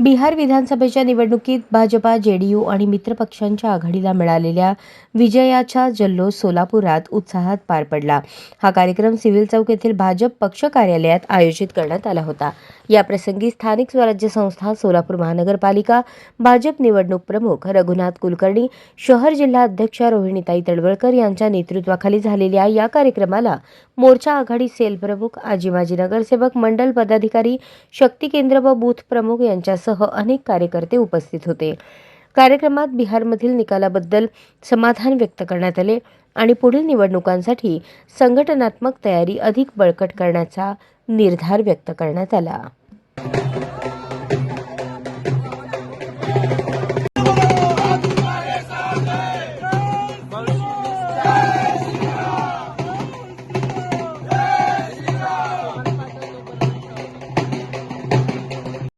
बिहार विधानसभेच्या निवडणुकीत भाजपा जेडीयू आणि मित्रपक्षांच्या आघाडीला मिळालेल्या विजयाचा जल्लोष सोलापुरात उत्साहात पार पडला. हा कार्यक्रम सिव्हिल चौक येथील भाजप पक्ष कार्यालयात आयोजित करण्यात आला होता. या प्रसंगी स्थानिक स्वराज्य संस्था सोलापूर महानगरपालिका भाजप निवडणूक प्रमुख रघुनाथ कुलकर्णी शहर जिल्हा अध्यक्षा रोहिणीताई तडवळकर यांच्या नेतृत्वाखाली झालेल्या या कार्यक्रमाला मोर्चा आघाडी सेल प्रमुख आजी माजी नगरसेवक मंडल पदाधिकारी शक्ती केंद्र व बूथ प्रमुख यांच्यासह सह अनेक कार्यकर्ते उपस्थित होते. कार्यक्रमात बिहारमधील निकालाबद्दल समाधान व्यक्त करण्यात आले आणि पुढील निवडणुकांसाठी संघटनात्मक तयारी अधिक बळकट करण्याचा निर्धार व्यक्त करण्यात आला.